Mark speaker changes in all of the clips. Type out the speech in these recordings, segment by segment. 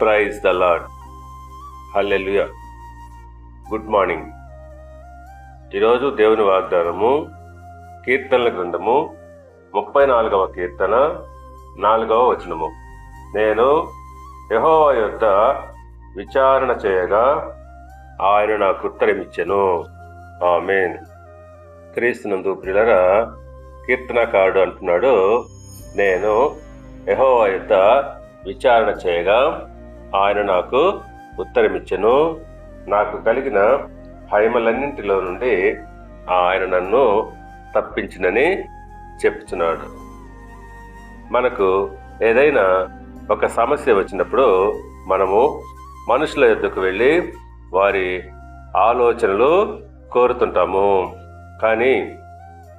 Speaker 1: Praise the Lord hallelujah good morning ఈరోజు దేవుని వాగ్దానము కీర్తనల గ్రంథము ముప్పై నాలుగవ కీర్తన నాలుగవ వచనము. నేను యెహోవా యొద్ద విచారణ చేయగా ఆయన నాకు ఉత్తరమిచ్చెను. ఆమెన్. క్రీస్తునందు ప్రిలరా కీర్తనకారుడు అంటున్నాడు నేను యెహోవా యొక్క విచారణ చేయగా ఆయన నాకు ఉత్తరమిచ్చెను. నాకు కలిగిన భయములన్నింటిలో నుండి ఆయన నన్ను తప్పించినని చెప్తున్నాడు మనకు ఏదైనా ఒక సమస్య వచ్చినప్పుడు మనము మనుషుల యొద్దకు వెళ్ళి వారి ఆలోచనలు కోరుతుంటాము. కానీ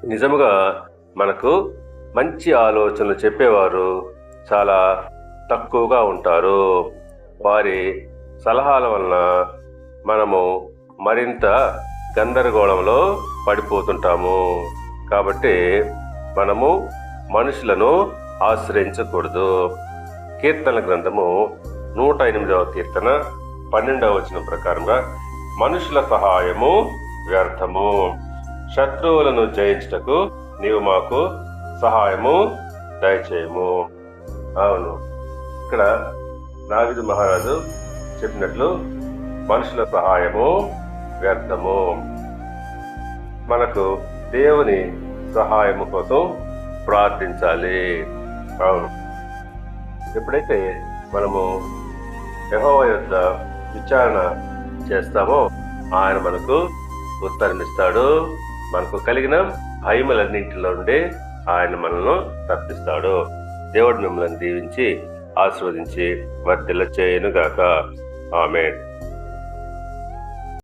Speaker 1: నిజముగా మనకు మంచి ఆలోచనలు చెప్పేవారు చాలా తక్కువగా ఉంటారు. వారి సలహాల వలన మనము మరింత గందరగోళంలో పడిపోతుంటాము. కాబట్టి మనము మనుషులను ఆశ్రయించకూడదు. కీర్తన గ్రంథము నూట ఎనిమిదవ కీర్తన పన్నెండవ వచనం ప్రకారంగా మనుషుల సహాయము వ్యర్థము. శత్రువులను జయించుటకు నీవు మాకు సహాయము దయచేయము. అవును. ఇక్కడ నావిదు మహారాజు చెప్పినట్లు మనుషుల సహాయము వ్యర్థము. మనకు దేవుని సహాయము కోసం ప్రార్థించాలి. అవును. ఎప్పుడైతే మనము యెహోవా యొక్క విచారణ చేస్తామో ఆయన మనకు ఉత్తరమిస్తాడు. మనకు కలిగిన భయములన్నింటిలో నుండి ఆయన మనల్ని తప్పిస్తాడు దేవుడు మిమ్మల్ని దీవించి ఆశీర్వదించి వర్తిల్ల చేయను గాక ఆమె